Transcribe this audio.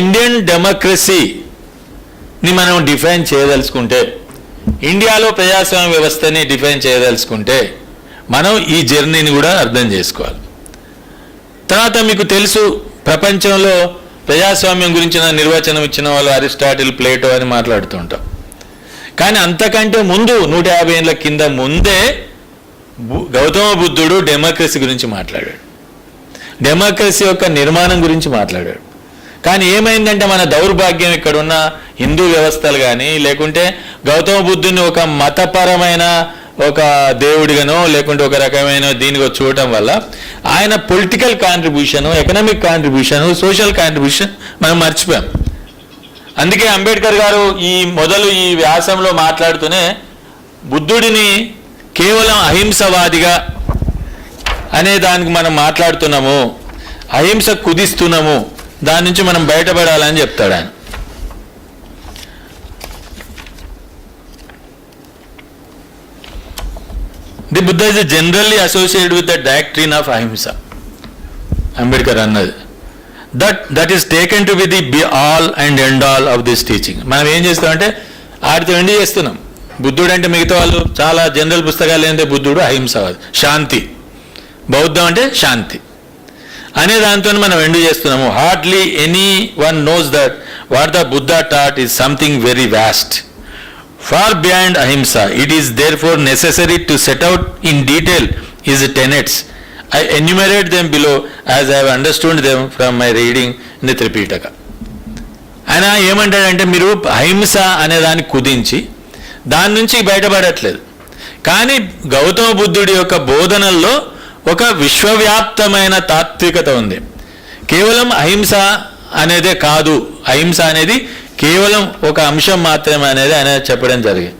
Indian డెమోక్రసీని మనం define చేయదలుచుకుంటే ఇండియాలో ప్రజాస్వామ్య వ్యవస్థని డిఫైన్ చేయదలుచుకుంటే మనం ఈ జర్నీని కూడా అర్థం చేసుకోవాలి. తర్వాత మీకు తెలుసు ప్రపంచంలో ప్రజాస్వామ్యం గురించిన నిర్వచనం ఇచ్చిన వాళ్ళు అరిస్టాటిల్ ప్లేటో అని మాట్లాడుతుంటాం కానీ అంతకంటే ముందు నూట యాభై ఏళ్ళ కింద ముందే గౌతమ బుద్ధుడు డెమోక్రసీ గురించి మాట్లాడాడు. డెమోక్రసీ యొక్క నిర్మాణం గురించి మాట్లాడాడు. కానీ ఏమైందంటే మన దౌర్భాగ్యం ఇక్కడ ఉన్న హిందూ వ్యవస్థలు కానీ లేకుంటే గౌతమ బుద్ధుని ఒక మతపరమైన ఒక దేవుడిగానో లేకుంటే ఒక రకమైన దీనిగా చూడటం వల్ల ఆయన political contribution economic contribution social contribution మనం మర్చిపోయాం. అందుకే అంబేద్కర్ గారు ఈ మొదలు ఈ వ్యాసంలో మాట్లాడుతూనే బుద్ధుడిని కేవలం అహింసవాదిగా అనే దానికి మనం మాట్లాడుతున్నాము అహింస కుదిస్తున్నాము దాని నుంచి మనం బయటపడాలని చెప్తాడు ఆయన. The Buddha is generally associated with the doctrine of ahimsa. Ambedkar అన్నది. That that is taken to be the be all and end all of this teaching. మనం ఏం చేస్తామంటే ఆడితో ఎండి చేస్తున్నాం. బుద్ధుడు అంటే మిగతా వాళ్ళు చాలా జనరల్ పుస్తకాలు ఏంటంటే బుద్ధుడు అహింసవాది శాంతి. బౌద్ధం అంటే శాంతి. అనే దాంతో మనం ఎండు చేస్తున్నాము. Hardly anyone knows that what the Buddha taught is something very vast far beyond ahimsa it is therefore necessary to set out in detail his tenets I enumerate them below as I understood them from my reading in the Tripitaka ఆయన ఏమంటాడంటే మీరు అహింస అనే దాన్ని కుదించి దాని నుంచి బయటపడట్లేదు. కానీ గౌతమ బుద్ధుడి యొక్క బోధనల్లో ఒక విశ్వవ్యాప్తమైన తాత్వికత ఉంది. కేవలం అహింస అనేదే కాదు. అహింస అనేది కేవలం ఒక అంశం మాత్రమే అనేది ఆయన చెప్పడం జరిగింది.